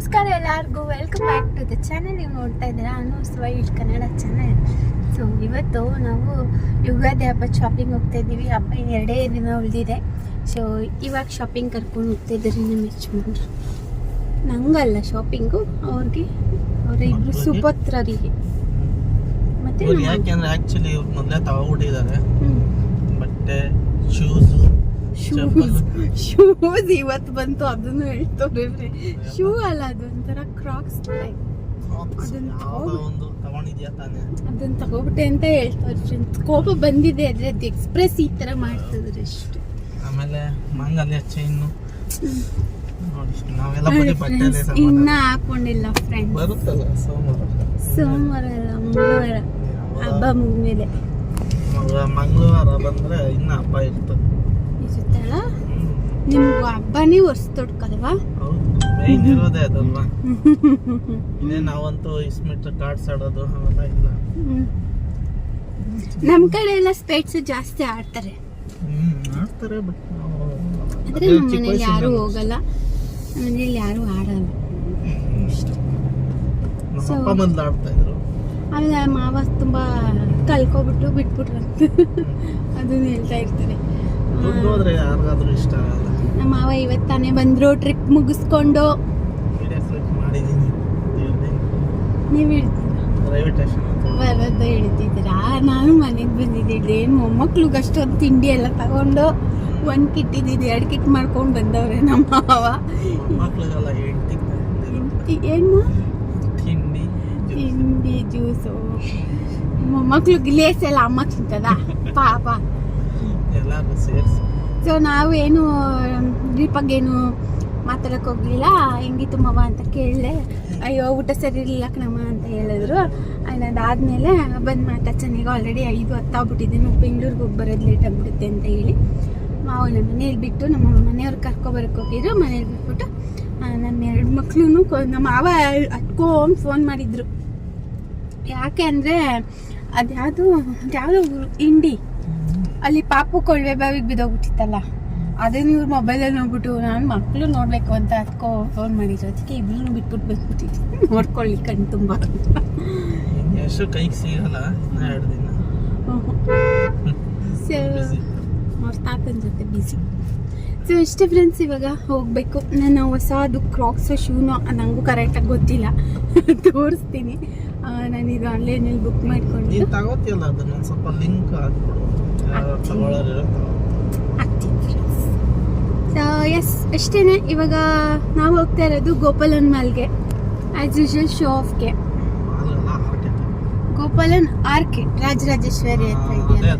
ನಮಸ್ಕಾರ ಎಲ್ಲರಿಗೂ welcome back to the channel ನೀವು ನೋಡ್ತಾ ಇದ್ದೀರಾ? Anu sweet Kannada channel so ಇವತ್ತು ನಾವು ಯುಗಾದಿ ಹಬ್ಬ ಶಾಪಿಂಗ್ ಹೋಗ್ತಾ ಇದ್ದೀವಿ. ಹಬ್ಬ ಎರಡೇ ದಿನ ಉಳಿದಿದೆ. ಸೊ ಇವಾಗ ಶಾಪಿಂಗ್ ಕರ್ಕೊಂಡು ಹೋಗ್ತಾ ಇದ್ದಾರೆ ನಮ್ಮ ಯಜಮಾನ್ರು. ನಂಗಲ್ಲ ಶಾಪಿಂಗು ಅವ್ರಿಗೆ ಅವರ ಇಬ್ರು ಸುಭದ್ರರಿಗೆ. ಸುಪುತ್ರರಿಗೆ ಮತ್ತೆ ಯಾಕೆಂದ್ರೆ ಆಕ್ಚುಲಿ ಇವ್ರು ಮೊದಲೇ ತಗೊಂಡಿದ್ದಾರೆ. ಬಟ್ಟೆ ಶೂಸು ಶೂಸ್ ಶೂಸ್ ಇವತ್ತು ಬಂತು ಅದನ್ನು ಹೇಳ್ತವ್ರೆ ಶೂ ಅಲ್ಲ ಅದೊಂಥರ ಕ್ರಾಕ್ಸ್ ಅದನ್ನ ತಗೋಬಿಟ್ಟೆ ಅಂತ ಹೇಳ್ತಾರೆ ಕೋಪ ಬಂದಿದೆ ಅಂದ್ರೆ ಅದು ಎಕ್ಸ್ಪ್ರೆಸ್ ಈ ತರ ಮಾಡ್ತಿದ್ರೆ ಅಷ್ಟು. ಆಮೇಲೆ ಮಂಗಲ್ಯ ಚೈನ್ ಇನ್ನ. ಹಾಕೊಂಡಿಲ್ಲ ಬರುತ್ತಲ್ಲ ಸೋಮವಾರ? ಸೋಮವಾರ ಅಲ್ಲ ಮಂಗಳವಾರ. ಹಬ್ಬ ಮುಗ್ಮೇಲೆ ಮಗ- ಮಂಗಳವಾರ ಬಂದ್ರೆ ಇನ್ನ ಹಬ್ಬ ಇರ್ತದೆ. ನಿಮ್ಗೂ ಹಬ್ಬನೇ ವರ್ಷ ತೊಡ್ಕಲ್ವಾ ಹೌದು ಮೈನ್ ಇರೋದೇ ಅದಲ್ವಾ? ಇನ್ನೇ ನಾವಂತೂ ಇಸ್ಮಿಟ್ ಕಾರ್ಡ್ಸ್ ಆಡೋದು ಅವೆಲ್ಲ ಇಲ್ಲ. ನಮ್ ಕಡೆ ಎಲ್ಲ ಸ್ಪೇಟ್ಸ್ ಜಾಸ್ತಿ ಆಡ್ತಾರೆ. ಹ್ಮ್ ಆಡ್ತಾರೆ ಬಟ್ ಆದ್ರೆ ನಮ್ಮ ಮನೇಲಿ ಯಾರು ಹೋಗಲ್ಲ. ನಮ್ಮ ಮನೇಲಿ ಯಾರು ಆಡಲ್ಲ. ನಮ್ಮ So- ಅಪ್ಪ ಮೊದ್ಲು ಆಡ್ತಾ ಇದ್ರು. ಆಮೇಲೆ ಮಾವ ತುಂಬಾ ಕಲ್ಕೊಬಿಟ್ಟು ಬಿಟ್ಬಿಟ್ರು ಅದನ್ನ ಹೇಳ್ತಾ ಇರ್ತಾರೆ. ದುಡ್ಡು ಹೋದ್ರೆ ಯಾರಿಗಾದ್ರೂ ಇಷ್ಟ ಆಗಲ್ಲ. ನಮ್ಮ ಮಾವ ಇವತ್ತಾನೆ ಬಂದ್ರು ಟ್ರಿಪ್ ಮುಗಿಸ್ಕೊಂಡು. ನೀವು ಬರೋದು ಹೇಳ್ತಿದ್ದೀರಾ? ನಾನು ಮನೆಗೆ ಬಂದಿದ್ದೀನಿ ಏನು ಮೊಮ್ಮಕ್ಳಿಗೆ ಅಷ್ಟೊಂದು ತಿಂಡಿ ಎಲ್ಲ ತಗೊಂಡು ಒಂದು ಕಿಟ್ ಇದ್ದಿದ್ದು ಎರಡು ಕಿಟ್ ಮಾಡ್ಕೊಂಡು ಬಂದವ್ರೆ ನಮ್ಮ ಮಾವ. ಏನು. ತಿಂಡಿ ಜ್ಯೂಸು ಮೊಮ್ಮಕ್ಳು ಗಿಲೇಸ್ ಎಲ್ಲ ಅಮ್ಮ ತಿಂತದ? ಪಾಪ. ಎಲ್ಲಾರು ಸೇರಿಸಿ. ಸೊ ನಾವು ಏನು ದೀಪಕ್ಕೇನು ಮಾತಾಡಕ್ಕೆ ಹೋಗಲಿಲ್ಲ. ಹೆಂಗಿತ್ತು ಮವ ಅಂತ ಕೇಳಿದೆ. ಅಯ್ಯೋ, ಊಟ ಸರಿ ಇರಲಿಲ್ಲ ಕಣಮ್ಮ ಅಂತ ಹೇಳಿದ್ರು. ಆ್ಯಂಡ್ ಅದಾದ್ಮೇಲೆ ಬಂದು ಮಾತಾ ಈಗ ಆಲ್ರೆಡಿ ಐದು ಹತ್ತಾಗ್ಬಿಟ್ಟಿದೆ ನಾವು ಬೆಂಗ್ಳೂರಿಗೆ ಹೋಗಿ ಬರೋದು ಲೇಟ್ ಅಂತ ಹೇಳಿ. ಮಾವು ನಮ್ಮ ಮನೇಲಿ ಬಿಟ್ಟು ನಮ್ಮ ಮನೆಯವ್ರು ಕರ್ಕೊಬರಕ್ಕೆ ಹೋಗಿದ್ರು. ಮನೇಲಿ ಬಿಟ್ಬಿಟ್ಟು ನನ್ನ ಎರಡು ಮಕ್ಳು ನಮ್ಮ ಮಾವ ಹತ್ಕೊಂಡ್ ಫೋನ್ ಮಾಡಿದ್ರು. ಯಾಕೆ ಅಂದರೆ ಅದ್ಯಾವುದು ಊರು- ಇಂಡಿ. ಅಲ್ಲಿ ಪಾಪು ಕೊಳ್ವೆ ಬಾವಿಗೆ ಬಿದ್ದೋಗ್ಬಿಟ್ಟಿತ್ತಲ್ಲ ಅದನ್ನ ಇವ್ರ ಮೊಬೈಲಲ್ಲಿ ನೋಡ್ಬಿಟ್ಟು ನಾನು ಮಕ್ಕಳು ನೋಡ್ಬೇಕು ಅಂತ ಅದಕ್ಕೋ ಫೋನ್ ಮಾಡಿದ್ರು. ಅದಕ್ಕೆ ಇಬ್ರು ಬಿಟ್ಬಿಟ್ಟು ಬಂದ್ಬಿಟ್ಟಿದ್ವಿ ನೋಡ್ಕೊಳ್ಳಿ ಕಣ್ ತುಂಬ. ಎಷ್ಟು ಕೈಗೆ ಸಿಗಲ್ಲ ಎರಡು ದಿನ. ಅವ್ರ ತಾತನ ಜೊತೆ ಬಿಸಿ ಸೊ ಇಷ್ಟೇ ಫ್ರೆಂಡ್ಸ್ ಇವಾಗ ಹೋಗಬೇಕು. ನಾನು ಹೊಸದು ಕ್ರಾಕ್ಸ್ ಶೂನೋ ನನಗೂ ಕರೆಕ್ಟಾಗಿ ಗೊತ್ತಿಲ್ಲ. ತೋರಿಸ್ತೀನಿ. ನಾನು ಇದು ಆನ್ಲೈನಲ್ಲಿ ಬುಕ್ ಮಾಡ್ಕೊಂಡು. ನೀನ್ ತಗೋತಿಯಲ್ಲ ಅದನ್ನ? ಸ್ವಲ್ಪ ಲಿಂಕ್ ಹಾಕ್ಬಿಡು ಸೊ ಎಸ್ ಅಷ್ಟೇ ಇವಾಗ ನಾವು ಹೋಗ್ತಾ ಇರೋದು ಗೋಪಾಲನ್ ಮಾಲ್ಗೆ. ಆ್ಯಸ್ ಯೂಶಲ್ ಶೋ ಆಫ್ಗೆ. ಗೋಪಾಲನ್ ಆರ್ಕಿಡ್ ರಾಜರಾಜೇಶ್ವರಿ ಹತ್ರ ಇದೆ ಇದೆಯಲ್ಲ?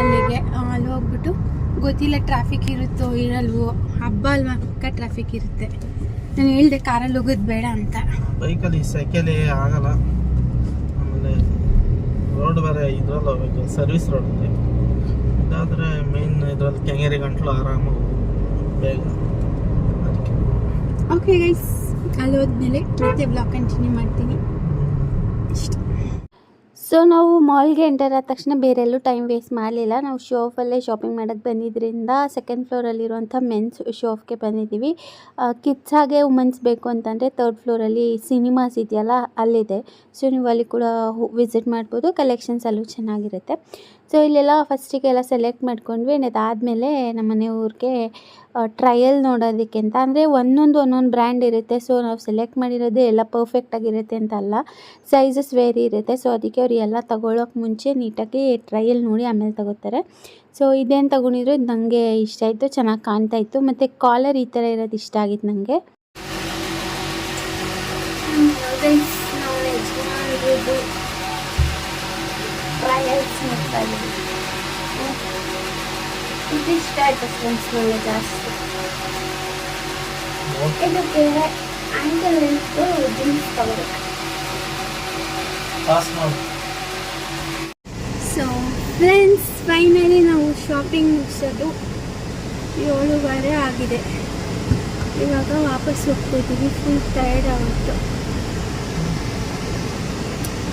ಅಲ್ಲಿಗೆ ಅಲ್ಲಿ ಹೋಗ್ಬಿಟ್ಟು ಗೊತ್ತಿಲ್ಲ ಟ್ರಾಫಿಕ್ ಇರುತ್ತೋ ಇರಲ್ವೋ. ಹಬ್ಬ ಅಲ್ವಾ? ಪಕ್ಕ ಟ್ರಾಫಿಕ್ ಇರುತ್ತೆ. ನಾನು ಹೇಳ್ದೆ ಕಾರಲ್ಲಿ ಹೋಗೋದು ಬೇಡ ಅಂತ. ಬೈಕಲ್ಲಿ ಸೈಕಲ್ ಆಗಲ್ಲ. ರೋಡ್ ಬೇರೆ ಇದ್ರಲ್ಲಿ ಹೋಗ್ಬೇಕು ಸರ್ವಿಸ್ ರೋಡಲ್ಲಿ ಇದಾದರೆ ಮೇನ್ ಇದ್ರಲ್ಲಿ ಕೆಂಗೇರಿ ಗಂಟ್ಲು ಆರಾಮಾಗಿ ಬೇಗ. ಓಕೆ ಗೈಸ್ ಅಲ್ಲಿ ಹೋದ್ಮೇಲೆ ಮತ್ತೆ ಬ್ಲಾಗ್ ಕಂಟಿನ್ಯೂ ಮಾಡ್ತೀನಿ. ಸೊ ನಾವು ಮಾಲ್ಗೆ ಎಂಟರ್ ಆದ ತಕ್ಷಣ ಬೇರೆಲ್ಲೂ ಟೈಮ್ ವೇಸ್ಟ್ ಮಾಡಲಿಲ್ಲ. ನಾವು ಶೋಫಲ್ಲೇ ಶಾಪಿಂಗ್ ಮಾಡೋಕ್ಕೆ ಬಂದಿದ್ದರಿಂದ ಸೆಕೆಂಡ್ ಫ್ಲೋರಲ್ಲಿರುವಂಥ ಮೆನ್ಸ್ ಶೋಫ್ಗೆ ಬಂದಿದ್ದೀವಿ. ಕಿಡ್ಸ್ ಹಾಗೆ ವುಮೆನ್ಸ್ ಬೇಕು ಅಂತಂದರೆ ತರ್ಡ್ ಫ್ಲೋರಲ್ಲಿ ಸಿನಿಮಾಸ್ ಇದೆಯಲ್ಲ, ಅಲ್ಲಿದೆ. ಸೊ ನೀವು ಅಲ್ಲಿ ಕೂಡ ವಿಸಿಟ್ ಮಾಡ್ಬೋದು. ಕಲೆಕ್ಷನ್ಸ್ ಅಲ್ಲೂ ಚೆನ್ನಾಗಿರುತ್ತೆ. ಸೊ ಇಲ್ಲೆಲ್ಲ ಫಸ್ಟಿಗೆ ಎಲ್ಲ ಸೆಲೆಕ್ಟ್ ಮಾಡ್ಕೊಂಡ್ವಿ. ಅದಾದಮೇಲೆ ನಮ್ಮ ಊರಿಗೆ ಟ್ರಯಲ್ ನೋಡೋದಕ್ಕೆ ಅಂತ. ಅಂದರೆ ಒಂದೊಂದು ಒಂದೊಂದು ಬ್ರ್ಯಾಂಡ್ ಇರುತ್ತೆ. ಸೊ ನಾವು ಸೆಲೆಕ್ಟ್ ಮಾಡಿರೋದೇ ಎಲ್ಲ ಪರ್ಫೆಕ್ಟಾಗಿರುತ್ತೆ ಅಂತ ಅಲ್ಲ. ಸೈಜಸ್ ವೇರಿ ಇರುತ್ತೆ. ಸೊ ಅದಕ್ಕೆ ಅವ್ರು ಎಲ್ಲ ತಗೊಳ್ಳೋಕೆ ಮುಂಚೆ ನೀಟಾಗಿ ಟ್ರಯಲ್ ನೋಡಿ ಆಮೇಲೆ ತಗೋತಾರೆ. ಸೊ ಇದೇನು ತಗೊಂಡಿದ್ರು ಇದು ನನಗೆ ಇಷ್ಟ ಆಯಿತು. ಚೆನ್ನಾಗಿ ಕಾಣ್ತಾ ಇತ್ತು. ಮತ್ತು ಕಾಲರ್ ಈ ಥರ ಇರೋದು ಇಷ್ಟ ಆಗಿತ್ತು ನನಗೆ ಟ್ರಯಲ್ಸ್ ನೋಡ್ತಾ ಇದ್ದೀವಿ ಇದು ಇಷ್ಟ ಆಯಿತು ಫ್ರೆಂಡ್ಸ್ ನನಗೆ ಜಾಸ್ತಿ ಇದಕ್ಕೆ ಆ್ಯಂಕಲ್ ಲೆಂತ್ ಜೀನ್ಸ್ ತಗೋಬೇಕು ಸೊ ಫ್ರೆಂಡ್ಸ್ ಫೈನಲಿ ನಾವು ಶಾಪಿಂಗ್ ಮುಗಿಸೋದು ಏಳುವರೆ ಆಗಿದೆ ಇವಾಗ ವಾಪಸ್ ಹೋಗ್ತಿದ್ದೀವಿ ಫುಲ್ ಟಯರ್ಡ್ ಆಗುತ್ತೆ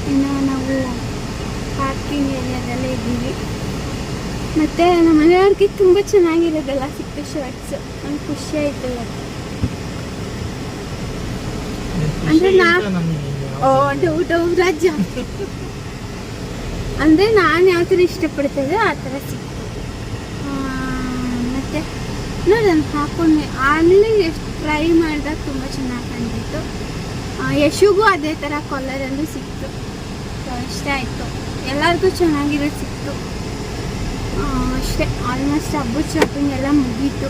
ಇನ್ನು ನಾವು ಪಾರ್ಕಿಂಗ್ ಏರಿಯಾದಲ್ಲೇ ಇದ್ದೀವಿ. ಮತ್ತು ನಮ್ಮ ಮನೆಯವ್ರಿಗೆ ತುಂಬ ಚೆನ್ನಾಗಿರೋದಲ್ಲ ಸಿಕ್ಕ ಶರ್ಟ್ಸ್ ನಂಗೆ ಖುಷಿ ಆಯಿತು ಅಂದ್ರೆ ನಾ- ಓ ರಾಜ್ಯ. ಅಂದರೆ ನಾನು ಯಾವ ಥರ ಇಷ್ಟಪಡ್ತೇವೆ ಆ ಥರ ಸಿಕ್ತು. ಮತ್ತೆ ನೋಡಿ ನಾನು ಹಾಕೊಂಡೆ ಅಲ್ಲಿ ಎಷ್ಟು ಟ್ರೈ ಮಾಡಿದಾಗ ತುಂಬ ಚೆನ್ನಾಗಿ ಕಂಡಿತ್ತು ಯಶುಗೂ ಅದೇ ಥರ ಕಲರ್ ಸಿಕ್ತು. ಇಷ್ಟ ಆಯಿತು. ಎಲ್ಲರಿಗೂ ಚೆನ್ನಾಗಿರೋದು ಸಿಕ್ತು. ಅಷ್ಟೇ ಆಲ್ಮೋಸ್ಟ್ ಹಬ್ಬದ ಶಾಪಿಂಗ್ ಎಲ್ಲ ಮುಗೀತು.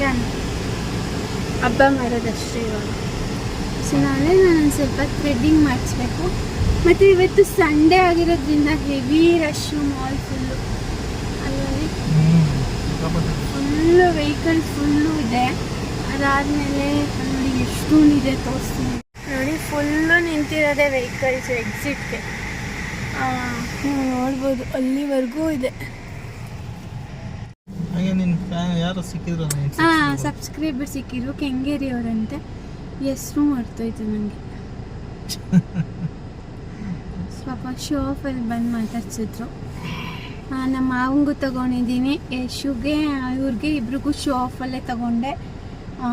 ಡನ್ ಹಬ್ಬ ಮಾಡೋದಷ್ಟೇ ಇವಾಗ. ಸೊ ನಾಳೆ ನಾನು ಸ್ವಲ್ಪ ಥ್ರೆಡ್ಡಿಂಗ್ ಮಾಡಿಸ್ಬೇಕು. ಮತ್ತು ಇವತ್ತು ಸಂಡೇ ಆಗಿರೋದ್ರಿಂದ ಹೆವಿ ರಶ್ಶು ಮಾಲ್ ಫುಲ್ಲು ಅಲ್ಲಿ ಫುಲ್ಲು ವೆಹಿಕಲ್ ಫುಲ್ಲು ಇದೆ. ಅದಾದಮೇಲೆ ನೋಡಿ ಎಷ್ಟೊಂದಿದೆ ತೋರಿಸ್ತೀನಿ. ನೋಡಿ ಫುಲ್ಲು ನಿಂತಿರೋದೆ ವೆಹಿಕಲ್ಸ್ ಎಕ್ಸಿಟ್ಗೆ ನೀವು ನೋಡ್ಬೋದು ಅಲ್ಲಿವರೆಗೂ ಇದೆ. ಹಾಂ? ಸಬ್ಸ್ಕ್ರೈಬರ್ ಸಿಕ್ಕಿದ್ರು ಕೆಂಗೇರಿ ಅವರಂತೆ ಹೆಸ್ರು ಮರ್ತೋಯ್ತು ನನಗೆ ಪಾಪ ಶೋ ಆಫಲ್ಲಿ ಬಂದು ಮಾತಾಡ್ಸಿದ್ರು. ನಮ್ಮ ಮಾವಂಗೂ ತಗೊಂಡಿದ್ದೀನಿ. ಯಶುಗೆ ಇವ್ರಿಗೆ ಇಬ್ರಿಗೂ ಶೋ ಆಫಲ್ಲೇ ತಗೊಂಡೆ.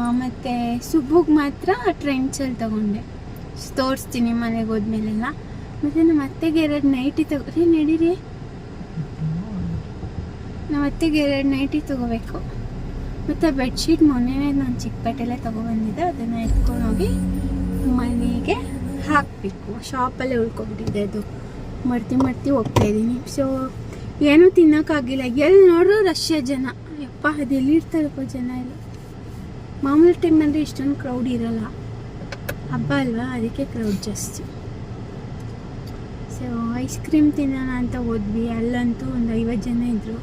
ಮತ್ತೆ ಸುಬ್ಬುಗೆ ಮಾತ್ರ ಟ್ರೆಂಡ್ಸಲ್ಲಿ ತಗೊಂಡೆ. ತೋರಿಸ್ತೀನಿ ಮನೆಗೆ ಹೋದ್ಮೇಲೆಲ್ಲ. ಮತ್ತು ನಮ್ಮ ಅತ್ತೆಗೆ ಎರಡು ನೈಟಿ ತಗೋ ರೀ ನಡೀರಿ. ನಮ್ಮ ಅತ್ತೆಗೆ ಎರಡು ನೈಟಿ ತಗೋಬೇಕು. ಮತ್ತು ಬೆಡ್ಶೀಟ್ ಮೊನ್ನೆ ನಾನು ಚಿಕ್ಕಪೇಟೆಲ್ಲೇ ತೊಗೊಬಂದಿದ್ದೆ, ಅದನ್ನು ಎತ್ಕೊಂಡು ಹೋಗಿ ಮನೆಗೆ ಹಾಕಬೇಕು. ಶಾಪಲ್ಲೇ ಉಳ್ಕೊಬಿಟ್ಟಿದ್ದೆ ಅದು. ಮರ್ತಿ ಮರ್ತಿ ಹೋಗ್ತಾ ಇದ್ದೀನಿ. ಸೊ ಏನೂ ತಿನ್ನೋಕ್ಕಾಗಿಲ್ಲ. ಎಲ್ಲಿ ನೋಡ್ರು ರಷ್ಯಾ ಜನ. ಯಪ್ಪ, ಅದು ಎಲ್ಲಿರ್ತಾರಪ್ಪ ಜನ ಎಲ್ಲ ಮಾಮೂಲಿ ಟೈಮಲ್ಲಿ ಇಷ್ಟೊಂದು ಕ್ರೌಡ್ ಇರಲ್ಲ. ಹಬ್ಬ ಅಲ್ವಾ? ಅದಕ್ಕೆ ಕ್ರೌಡ್ ಜಾಸ್ತಿ. ಸೊ ಐಸ್ ಕ್ರೀಮ್ ತಿನ್ನೋಣ ಅಂತ ಹೋದ್ವಿ. ಅಲ್ಲಂತೂ ಒಂದು ಐವತ್ತು ಜನ ಇದ್ದರು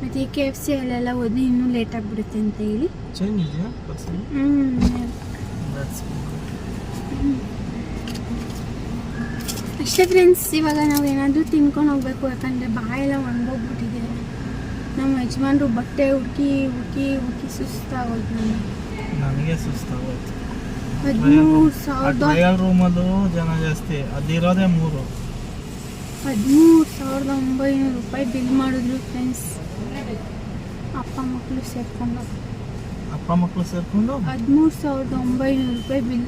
ಮತ್ತು ಈ ಕೆ ಎಫ್ ಸಿ ಅಲ್ಲೆಲ್ಲ ಹೋದ್ರೆ ಇನ್ನೂ ಲೇಟ್ ಆಗಿಬಿಡುತ್ತೆ ಅಂತ ಹೇಳಿ. ಅಷ್ಟೇ ಫ್ರೆಂಡ್ಸ್ ಇವಾಗ ನಾವು ಏನಾದರೂ ತಿನ್ಕೊಂಡು ಹೋಗ್ಬೇಕು. ಯಾಕಂದರೆ ಬಾಯೆಲ್ಲ ಒಣಗೋಗ್ಬಿಟ್ಟಿದೆ. ನಮ್ಮ ಯಜಮಾನರು ಬಟ್ಟೆ ಹುಡುಕಿ ಹುಡುಕಿ ಹುಡುಕಿ ಸುಸ್ತಾಗೋದು ನನಗೆ ನನಗೆ ಸುಸ್ತಾಗೋಯ್ತು. ಹದಿಮೂರು ಸಾವಿರದ ಟ್ರಯಲ್ ರೂಮಲ್ಲೂ ಜನ ಜಾಸ್ತಿ ಅದಿರೋದೇ ಮೂರು. ಹದಿಮೂರು ಸಾವಿರದ ಒಂಬೈನೂರು ರೂಪಾಯಿ ಬಿಲ್ ಮಾಡಿದ್ರು ಫ್ರೆಂಡ್ಸ್ ಅಪ್ಪ ಮಕ್ಕಳು ಸೇರ್ಕೊಂಡು. ಅಪ್ಪ ಮಕ್ಕಳು ಸೇರ್ಕೊಂಡು? ಹದಿಮೂರು ಸಾವಿರದ ಒಂಬೈನೂರು ರೂಪಾಯಿ ಬಿಲ್.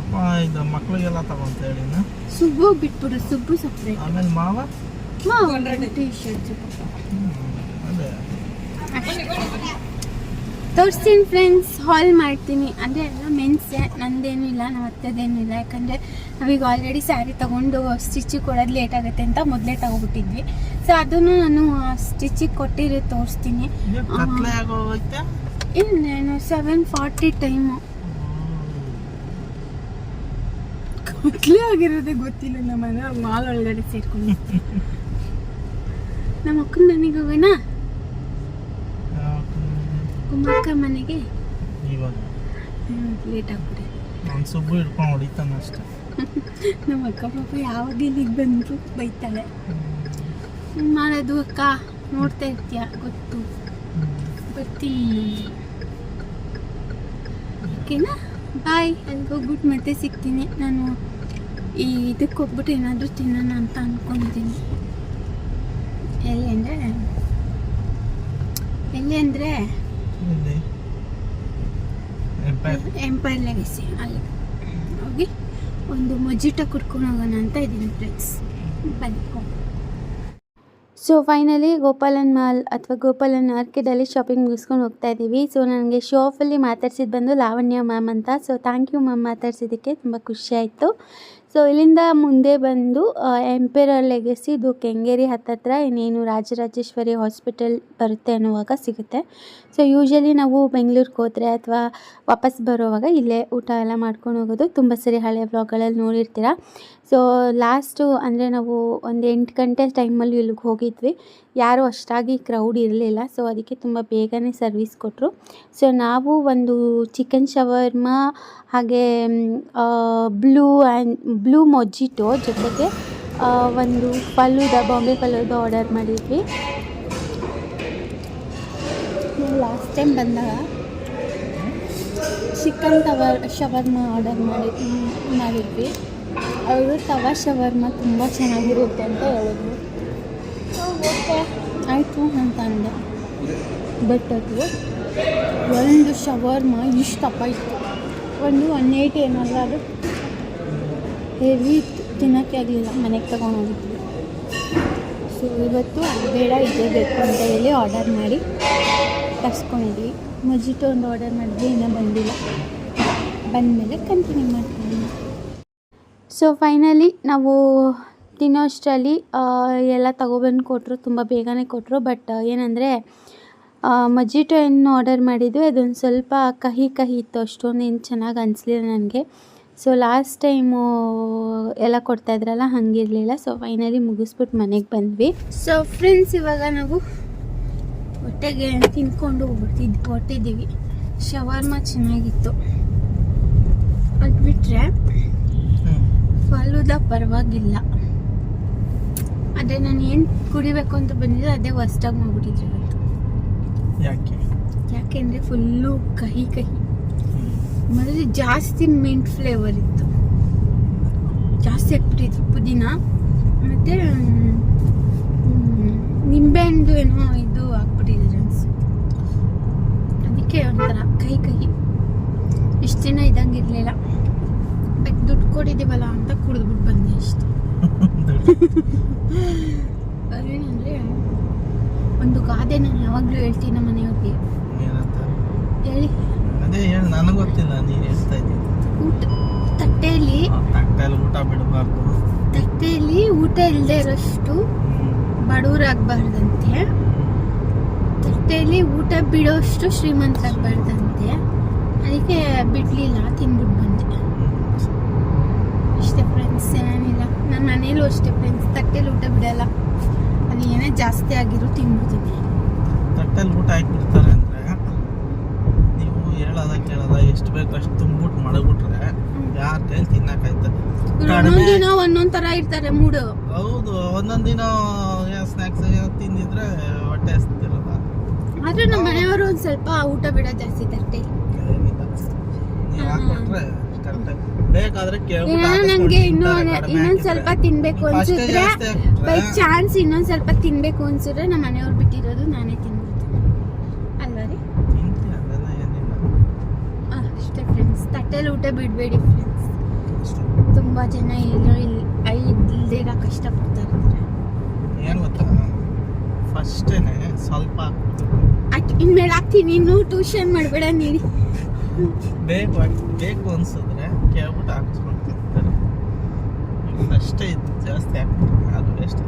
ಅಪ್ಪ ಇದು ಮಕ್ಕಳಿಗೆಲ್ಲ ತಗೊಂತ ಹೇಳಿನ ಸುಬ್ಬು ಬಿಟ್ಬಿಡು ಸುಬ್ಬು ಸಪ್ರೇಟ್ ಆಮೇಲೆ ಮಾವ? ಟೀ ಶರ್ಟ್ ಅದೇ. ತೋರಿಸ್ತೀನಿ ಫ್ರೆಂಡ್ಸ್ ಹಾಲ್ ಮಾಡ್ತೀನಿ. ಅಂದರೆ ಎಲ್ಲ ಮೆನ್ಸೆ ನಂದೇನು ಇಲ್ಲ ನಮ್ಮ ಅತ್ತದೇನೂ ಇಲ್ಲ. ಯಾಕಂದರೆ ನಾವೀಗ ಆಲ್ರೆಡಿ ಸ್ಯಾರಿ ತೊಗೊಂಡು ಸ್ಟಿಚಿಗೆ ಕೊಡೋದು ಲೇಟ್ ಆಗುತ್ತೆ ಅಂತ ಮೊದಲೇ ತಗೊಬಿಟ್ಟಿದ್ವಿ. ಸೊ ಅದನ್ನು ನಾನು ಸ್ಟಿಚಿಗೆ ಕೊಟ್ಟಿರೋದು ತೋರಿಸ್ತೀನಿ. ಇನ್ನೇನು ಸೆವೆನ್ ಫಾರ್ಟಿ ಟೈಮು ಕತ್ಲೆ ಆಗಿರೋದೇ ಗೊತ್ತಿಲ್ಲ ನಮ್ಮ ಮಾಲ್ ಒಳಗಡೆ ಸೇರ್ಕೊಂಡು. ನಮ್ಮ ಅಕ್ಕನ ನನಗೆ ಹೋಗೋಣ? ಕುಮಾರ್ಕ ಮನೆಗೆ? ಇವಾಗ. ಲೇಟ್ ಆಗ್ಬಿಡಿ ನಾನು ಸುಬ್ಬು ಹಿಡ್ಕೊಂಡು ಹೊಡಿತಾನೆ ಅಷ್ಟೇ. ನಮ್ಮ ಅಕ್ಕ ಪಾಪ ಯಾವಾಗ ಇಲ್ಲಿಗೆ ಬಂದರು ಬೈತಾಳೆ. ಮಾಡೋದು ಅಕ್ಕ ನೋಡ್ತಾ ಇರ್ತೀಯ ಗೊತ್ತು. ಬರ್ತೀನಿ ಓಕೆನಾ? ಬಾಯ್ ಅಲ್ಲಿಗೆ ಹೋಗ್ಬಿಟ್ಟು ಮತ್ತೆ ಸಿಗ್ತೀನಿ. ನಾನು ಈ ಇದಕ್ಕೆ ಹೋಗ್ಬಿಟ್ಟು ಏನಾದರೂ ತಿನ್ನೋಣ ಅಂತ ಅಂದ್ಕೊಂಡಿದ್ದೀನಿ ಎಲ್ಲಿ ಅಂದರೆ? ಎಲ್ಲಿ ಅಂದರೆ? ಎಂಪೈರ್ ಲೆಗಸಿ ಅಲ್ಲಿ. ಹೋಗಿ ಒಂದು ಮಜ್ಜಿಟ ಕುಡ್ಕೊಂಡು ಹೋಗೋಣ ಅಂತ ಇದ್ದೀನಿ ಫ್ರೆಂಡ್ಸ್ ಬನ್ನಿ. ಸೊ ಫೈನಲಿ ಗೋಪಾಲನ್ ಮಾಲ್ ಅಥವಾ ಗೋಪಾಲನ್ ಮಾರ್ಕೆಟಲ್ಲಿ ಶಾಪಿಂಗ್ ಮುಗಿಸ್ಕೊಂಡು ಹೋಗ್ತಾ ಇದ್ದೀವಿ. ಸೊ ನನಗೆ ಶೋ ಮಾತಾಡ್ಸಿದ್ದು ಬಂದು ಲಾವಣ್ಯ ಮ್ಯಾಮ್ ಅಂತ. ಸೊ ಥ್ಯಾಂಕ್ ಯು ಮ್ಯಾಮ್ ಮಾತಾಡ್ಸಿದ್ದಕ್ಕೆ ತುಂಬ ಖುಷಿ ಆಯಿತು. ಸೊ ಇಲ್ಲಿಂದ ಮುಂದೆ ಬಂದು ಎಂಪೆರರ್ ಲೆಗಸಿ ಇದು ಕೆಂಗೇರಿ ಹತ್ತತ್ರ ಇನ್ನೇನು ರಾಜರಾಜೇಶ್ವರಿ ಹಾಸ್ಪಿಟಲ್ ಬರುತ್ತೆ ಅನ್ನುವಾಗ ಸಿಗುತ್ತೆ. ಸೊ ಯೂಶಲಿ ನಾವು ಬೆಂಗಳೂರಿಗೆ ಹೋದರೆ ಅಥವಾ ವಾಪಸ್ ಬರೋವಾಗ ಇಲ್ಲೇ ಊಟ ಎಲ್ಲ ಮಾಡ್ಕೊಂಡು ಹೋಗೋದು. ತುಂಬ ಸರಿ ಹಳೆ ಬ್ಲಾಗ್ಗಳಲ್ಲಿ ನೋಡಿರ್ತೀರ. ಸೊ ಲಾಸ್ಟು ಅಂದರೆ ನಾವು ಒಂದು ಎಂಟು ಗಂಟೆ ಟೈಮಲ್ಲಿ ಇಲ್ಲಿಗೆ ಹೋಗಿದ್ವಿ. ಯಾರೂ ಅಷ್ಟಾಗಿ ಕ್ರೌಡ್ ಇರಲಿಲ್ಲ. ಸೊ ಅದಕ್ಕೆ ತುಂಬ ಬೇಗನೆ ಸರ್ವಿಸ್ ಕೊಟ್ಟರು ಸೊ ನಾವು ಒಂದು ಚಿಕನ್ ಶವರ್ಮ ಹಾಗೆ ಬ್ಲೂ ಆ್ಯಂಡ್ ಬ್ಲೂ ಮೊಜಿಟೋ ಜೊತೆಗೆ ಒಂದು ಫಲೂದ, ಬಾಂಬೆ ಫಲೂದ ಆರ್ಡರ್ ಮಾಡಿದ್ವಿ. ಲಾಸ್ಟ್ ಟೈಮ್ ಬಂದಾಗ ಚಿಕನ್ ಟವರ್ ಶವರ್ಮ ಆರ್ಡರ್ ಮಾಡಿ, ಮಾಡಿದ್ವಿ. ಅವರು ತವಾ ಶವರ್ಮ ತುಂಬ ಚೆನ್ನಾಗಿರುತ್ತೆ ಅಂತ ಹೇಳಿದ್ರು. ಓಕೆ ಆಯಿತು ಅಂತ ಅಂದೆ. ಬಟ್ ಅದು ಒಂದು ಶವರ್ಮ ಇಷ್ಟಪ್ಪ ಇತ್ತು ಒಂದು ಒನ್ ಏಯ್ಟಿ ಏನಲ್ಲ ಅದು ಹೆವಿ ಇತ್ತು ತಿನ್ನೋಕ್ಕೆ ಆಗಲಿಲ್ಲ, ಮನೆಗೆ ತೊಗೊಂಡೋಗಿದ್ವಿ ಸೊ ಇವತ್ತು ಬೇಡ, ಇದೇ ಬೇಕು ಅಂತ ಹೇಳಿ ಆರ್ಡರ್ ಮಾಡಿ ತರಿಸ್ಕೊಂಡಿದ್ವಿ. ಮೊಜಿಟೋ ಒಂದು ಆರ್ಡರ್ ಮಾಡಿದ್ವಿ, ಇನ್ನೂ ಬಂದಿಲ್ಲ. ಬಂದಮೇಲೆ ಕಂಟಿನ್ಯೂ ಮಾಡ್ತೀನಿ. ಸೊ ಫೈನಲಿ ನಾವು ತಿನ್ನೋ ಅಷ್ಟರಲ್ಲಿ ಎಲ್ಲ ತಗೊಬಂದು ಕೊಟ್ಟರು ತುಂಬ ಬೇಗನೆ ಕೊಟ್ಟರು ಬಟ್ ಏನಂದರೆ ಮಜಿಟೋ ಏನು ಆರ್ಡರ್ ಮಾಡಿದ್ವಿ. ಅದೊಂದು ಸ್ವಲ್ಪ ಕಹಿ ಕಹಿ ಇತ್ತು. ಅಷ್ಟೊಂದು ಏನು ಚೆನ್ನಾಗಿ ಅನಿಸ್ಲಿಲ್ಲ ನನಗೆ. ಸೊ ಲಾಸ್ಟ್ ಟೈಮು ಎಲ್ಲ ಕೊಡ್ತಾಯಿದ್ರಲ್ಲ ಹಾಗಿರಲಿಲ್ಲ. ಸೊ ಫೈನಲಿ ಮುಗಿಸ್ಬಿಟ್ಟು ಮನೆಗೆ ಬಂದ್ವಿ. ಸೊ ಫ್ರೆಂಡ್ಸ್ ಇವಾಗ ನಾವು ಹೊಟ್ಟೆಗೆ ತಿನ್ಕೊಂಡು ಹೊಟ್ಟಿದ್ ಹೊಟ್ಟಿದ್ದೀವಿ ಶವರ್ಮ ಚೆನ್ನಾಗಿತ್ತು. ಅದು ಬಿಟ್ಟರೆ ಫಲೂದ ಪರವಾಗಿಲ್ಲ. ಅದೇ ನಾನು ಏನು ಕುಡಿಬೇಕು ಅಂತ ಬಂದಿದ್ದೆ ಅದೇ ಹೊಸ್ದಾಗಿ ಮಾಡ್ಬಿಟ್ಟಿದ್ರಿ ಇವತ್ತು. ಯಾಕೆ? ಯಾಕೆಂದರೆ ಫುಲ್ಲು ಕಹಿ ಕಹಿ. ಮೊದಲು ಜಾಸ್ತಿ ಮಿಂಟ್ ಫ್ಲೇವರ್ ಇತ್ತು. ಜಾಸ್ತಿ ಹಾಕ್ಬಿಟ್ಟಿದ್ರು ಪುದೀನ. ಮತ್ತು ನಿಂಬೆಹಣ್ಣು ಏನೋ ಇದು ಹಾಕ್ಬಿಟ್ಟಿದ್ರು ಅನಿಸುತ್ತೆ ಅದಕ್ಕೆ ಒಂಥರ ಕಹಿ ಕಹಿ. ಇಷ್ಟು ದಿನ ಇದ್ದಂಗೆ ಇರಲಿಲ್ಲ. ಬಟ್ ದುಡ್ಡು ಕೊಡಿದ್ದೀವಲ್ಲ ಅಂತ ಕುಡಿದ್ಬಿಟ್ಟು ಬಂದೆ ಇಷ್ಟು ಅದೇನಂದ್ರೆ ಒಂದು ಗಾದೆ ನಾನು ಯಾವಾಗಲೂ ಹೇಳ್ತೀನಿ ನಮ್ಮ ಮನೆಯವ್ರಿಗೆ. ಹೇಳಿ. ಅದೇ ಹೇಳಿ ನನಗೆ ಗೊತ್ತಿಲ್ಲ ನೀನು ಹೇಳ್ತಾ ಇದ್ದೀನಿ ಊಟ ತಟ್ಟೆಯಲ್ಲಿ ತಟ್ಟೆಯಲ್ಲಿ ಊಟ ಬಿಡಬಾರ್ದು. ತಟ್ಟೆಯಲ್ಲಿ ಊಟ ಇಲ್ಲದೆ ಇರೋಷ್ಟು ಬಡವರಾಗಬಾರ್ದಂತೆ. ತಟ್ಟೆಯಲ್ಲಿ ಊಟ ಬಿಡೋಷ್ಟು ಶ್ರೀಮಂತರಾಗಬಾರ್ದಂತೆ. ಅದಕ್ಕೆ ಬಿಡಲಿಲ್ಲ ತಿಂದ್ಬಿಟ್ಟು ಬಂದೆ ಅಷ್ಟೇ ಫ್ರೆಂಡ್ಸ್ ಏನಿಲ್ಲ ನನ್ನ ಮನೇಲೂ ಅಷ್ಟೇ ಫ್ರೆಂಡ್ಸ್ ತಟ್ಟೆಲಿ ಊಟ ಬಿಡಲ್ಲ. ಅಲ್ಲಿ ಏನೇ ಜಾಸ್ತಿ ಆಗಿರೋ ತಿನ್ಬಿಡ್ತೀನಿ ತಟ್ಟೆಲಿ ಊಟ ಹಾಕ್ಬಿಡ್ತಾರೆ ಅಂದ್ರೆ ನೀವು ಹೇಳೋದ ಕೇಳೋದ ಎಷ್ಟು ಬೇಕು ಅಷ್ಟು ತುಂಬಿಟ್ಟು ಮಡಗ್ಬಿಟ್ರೆ ಯಾರ ಕೈಲಿ ತಿನ್ನಕ್ಕಾಯ್ತದೆ ಒಂದೊಂದು ತರ ಇರ್ತಾರೆ ಮೂಡು. ಹೌದು ಒಂದೊಂದ್ ದಿನ ಸ್ನ್ಯಾಕ್ಸ್ ತಿಂದಿದ್ರೆ ಹೊಟ್ಟೆ ಹಸ್ತಿರಲ್ಲ ಆದ್ರೆ ನಮ್ಮ ಮನೆಯವರು ಒಂದ್ ಸ್ವಲ್ಪ ಊಟ ಬಿಡೋ ಜಾಸ್ತಿ ತಟ್ಟೆ ಹಾಕ್ಬಿಟ್ರೆ ನಂಗೆ ಇನ್ನೂ ಇನ್ನೊಂದ್ ಸ್ವಲ್ಪ ತಿನ್ಬೇಕು ಅನ್ಸಿದ್ರೆ ಬೈ ಚಾನ್ಸ್ ಇನ್ನೊಂದ್ ಸ್ವಲ್ಪ ತಿನ್ಬೇಕು ಅನ್ಸಿದ್ರೆ ನಮ್ಮ ಮನೆಯವ್ರು ಬಿಟ್ಟಿರೋದು ನಾನೇ ತಿನ್ಬಿಡ್ತೀನಿ. ಅಲ್ವಾ ರೀ? ಅಷ್ಟೇ ಫ್ರೆಂಡ್ಸ್ ತಟ್ಟೆಲಿ ಊಟ ಬಿಡ್ಬೇಡಿ ಫ್ರೆಂಡ್ಸ್. ತುಂಬಾ ಜನ ಎಲ್ಲೋ ಇಲ್ಲಿ ಇಲ್ದೇ ಇರೋ ಕಷ್ಟಪಡ್ತಾ ಇರ್ತಾರೆ. ಏನ್ ಗೊತ್ತಾ? ಫಸ್ಟೇನೆ ಸ್ವಲ್ಪ ಇನ್ಮೇಲೆ ಹಾಕ್ತೀನಿ. ಇನ್ನು ಟ್ಯೂಷನ್ ಮಾಡಬೇಡ ನೀಡಿ ಬೇಕು ಬೇಕು ಕೇಳ್ಬಿಟ್ಟು ಹಾಕ್ಸ್ಕೊಂಡು ತಿಂತಾರೆ ಅಷ್ಟೇ ಇತ್ತು ಜಾಸ್ತಿ ಹಾಕ್ಬಿಟ್ರೆ ಅದು ವೇಸ್ಟ್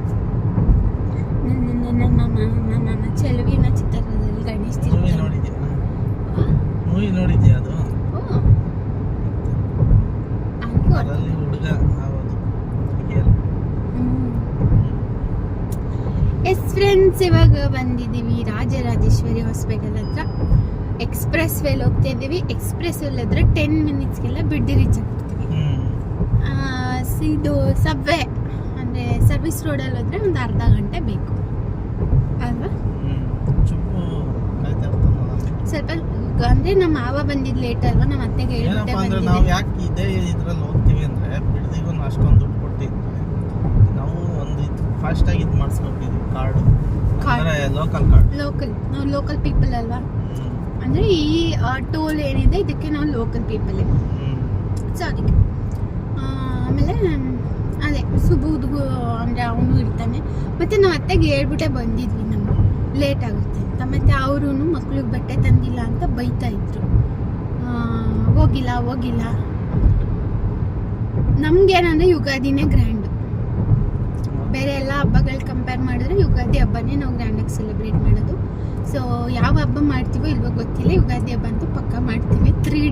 ಚೆಲುವಿನ ಚಿತ್ರದಲ್ಲಿ ಗಣೇಶ್ ಮೂವಿ. ನೋಡಿದ್ಯಾ ಮೂವಿ ನೋಡಿದ್ಯಾ ಅದು. ಅದರಲ್ಲಿ ಹುಡುಗ ಎಸ್ ಫ್ರೆಂಡ್ಸ್ ಇವಾಗ ಬಂದಿದ್ದೀವಿ ರಾಜರಾಜೇಶ್ವರಿ ಹಾಸ್ಪಿಟಲ್ ಹತ್ರ. ಎಕ್ಸ್ಪ್ರೆಸ್ ವೇಲ್ ಹೋಗ್ತಾ ಇದ್ದೀವಿ ಎಕ್ಸ್ಪ್ರೆಸ್ ವೇಲ್ ಆದರೆ ಟೆನ್ ಮಿನಿಟ್ಸ್ಗೆಲ್ಲ ಬಿಡ್ಡಿ ರೀಚ್ ಆಗ್ಬಿಡ್ತೀವಿ. ಇದು ಸಬ್ವೆ ಅಂದರೆ ಸರ್ವಿಸ್ ರೋಡಲ್ಲಿ ಹೋದ್ರೆ ಒಂದು ಅರ್ಧ ಗಂಟೆ ಬೇಕು. ಅಲ್ವಾ? ಸ್ವಲ್ಪ ಅಂದರೆ ನಮ್ಮ ಮಾವ ಬಂದಿದ್ದು ಲೇಟ್ ಅಲ್ವಾ? ನಮ್ಮ ಅತ್ತೆಗೆ ಹೇಳ್ಬಿಟ್ಟೆ ಏನಪ್ಪಾ ನಾವು ಯಾಕೆ ಇದೇ ಇದ್ರಲ್ಲಿ ಹೋಗ್ತೀವಿ ಅಂದ್ರೆ ಬಿಡದಿಗೂ ಅಷ್ಟೊಂದು ದುಡ್ಡು ಕೊಟ್ಟಿದ್ರೆ ನಾವು ಒಂದು ಇದು ಫಾಸ್ಟ್ ಆಗಿ ಇದು ಮಾಡಿಸ್ಕೊಂಡಿದ್ವಿ ಕಾರ್ಡು ಲೋಕಲ್ ಕಾರ್ಡ್ ಲೋಕಲ್ ನಾವು ಲೋಕಲ್ ಪೀಪಲ್ ಅಲ್ವಾ? ಅಂದರೆ ಈ ಟೋಲ್ ಏನಿದೆ, ಇದಕ್ಕೆ ನಾವು ಲೋಕಲ್ ಪೀಪಲ್ ಸೊ ಅದಕ್ಕೆ. ಆಮೇಲೆ, ಅದೇ ಸುಬುದ್ಗೂ ಅಂದರೆ ಅವನು ಇರ್ತಾನೆ. ಮತ್ತು ನಾವು ಅತ್ತೆಗೆ ಹೇಳ್ಬಿಟ್ಟೆ ಬಂದಿದ್ವಿ ನಾವು. ಲೇಟ್ ಆಗುತ್ತೆ ಅಂತ. ಮತ್ತು ಅವರು ಮಕ್ಳಿಗೆ ಬಟ್ಟೆ ತಂದಿಲ್ಲ ಅಂತ ಬೈತಾ ಇದ್ರು. ಹೋಗಿಲ್ಲ ಹೋಗಿಲ್ಲ. ನಮ್ಗೇನಂದ್ರೆ ಯುಗಾದಿನೇ ಗ್ರ್ಯಾಂಡ್ ಬೇರೆ ಎಲ್ಲ ಹಬ್ಬಗಳು ಕಂಪೇರ್ ಮಾಡಿದ್ರೆ ಯುಗಾದಿ ಹಬ್ಬನೇ ನಾವು ಗ್ರ್ಯಾಂಡಾಗಿ ಸೆಲೆಬ್ರೇಟ್ ಮಾಡೋದು. ಸೊ ಯಾವ ಹಬ್ಬ ಮಾಡ್ತೀವೋ ಇಲ್ವೋ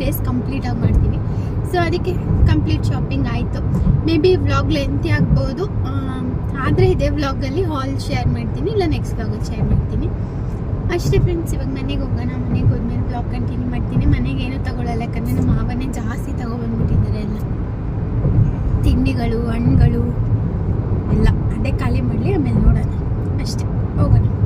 ಡೇಸ್ ಕಂಪ್ಲೀಟಾಗಿ ಮಾಡ್ತೀನಿ. ಸೊ ಅದಕ್ಕೆ ಕಂಪ್ಲೀಟ್ ಶಾಪಿಂಗ್ ಆಯಿತು. ಮೇ ಬಿ ವ್ಲಾಗ್ ಲೆಂತಿ ಆಗ್ಬೋದು. ಆದರೆ ಇದೇ ವ್ಲಾಗಲ್ಲಿ ಹಾಲ್ ಶೇರ್ ಮಾಡ್ತೀನಿ. ಇಲ್ಲ ನೆಕ್ಸ್ಟ್ ವ್ಲಾಗಲ್ಲಿ ಶೇರ್ ಮಾಡ್ತೀನಿ. ಅಷ್ಟೇ ಫ್ರೆಂಡ್ಸ್ ಇವಾಗ ಮನೆಗೆ ಹೋಗೋಣ. ಮನೆಗೆ ಹೋದ್ಮೇಲೆ ಬ್ಲಾಗ್ ಕಂಟಿನ್ಯೂ ಮಾಡ್ತೀನಿ. ಮನೆಗೆ ಏನೂ ತಗೊಳ್ಳಲ್ಲ ಯಾಕಂದರೆ ನಮ್ಮ ಮಾವನೇ ಜಾಸ್ತಿ ತಗೊಬಂದ್ಬಿಟ್ಟಿದ್ದಾರೆ ಎಲ್ಲ. ತಿಂಡಿಗಳು, ಹಣ್ಣುಗಳು, ಎಲ್ಲ. ಅದೇ ಖಾಲಿ ಮಾಡಲಿ. ಆಮೇಲೆ ನೋಡೋಣ. ಅಷ್ಟೇ. ಹೋಗೋಣ.